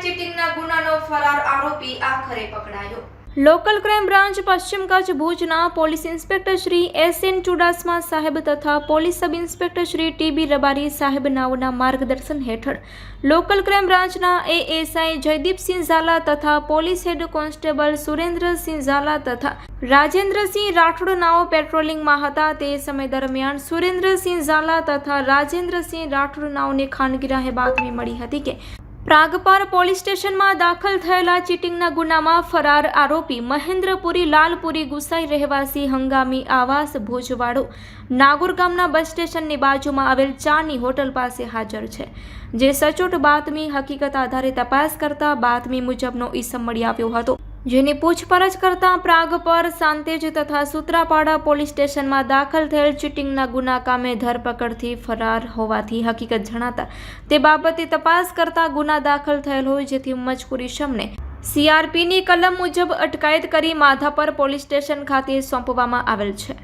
ચીટિંગના ગુનાનો ફરાર આરોપી આખરે પકડાયો. લોકલ ક્રાઇમ બ્રાન્ચ પશ્ચિમ કચ્છ ભુજના police inspector Shri S N Chudasama સાહેબ તથા police sub inspector Shri T B Rabari સાહેબ નાઓના માર્ગદર્શન હેઠળ લોકલ ક્રાઇમ બ્રાન્ચના એએસઆઈ જયદીપસિંહ ઝાલા તથા police head constable Surendrasinh Zala તથા રાજેન્દ્રસિંહ રાઠોડ નાઓ પેટ્રોલિંગમાં હતા. તે સમય દરમિયાન સુરેન્દ્રસિંહ ઝાલા તથા રાજેન્દ્રસિંહ રાઠોડ નાઓને ખાનગી રાહે બાતમી મળી હતી કે પ્રાગપાર પોલીસ સ્ટેશનમાં દાખલ થયેલા ચીટિંગના ગુનામાં ફરાર આરોપી મહેન્દ્રપુરી લાલપુરી ગુસાઈ રહેવાસી હંગામી આવાસ ભુજવાડો નાગોર ગામના બસ સ્ટેશનની બાજુમાં આવેલ ચાની હોટલ પાસે હાજર છે, જે સચોટ બાતમી હકીકત આધારે તપાસ કરતા બાતમી મુજબનો ઈસમ મળી આવ્યો હતો. જેની પૂછપરછ કરતા પ્રાગ પર સાંતેજ તથા સૂત્રાપાડા પોલીસ સ્ટેશનમાં દાખલ થયેલ ચીટિંગના ગુના કામે ધરપકડથી ફરાર હોવાથી હકીકત જણાતા તે બાબતે તપાસ કરતા ગુના દાખલ થયેલ હોય જેથી મજકુરી શમને સીઆરપીની કલમ મુજબ અટકાયત કરી માધાપર પોલીસ સ્ટેશન ખાતે સોંપવામાં આવેલ છે.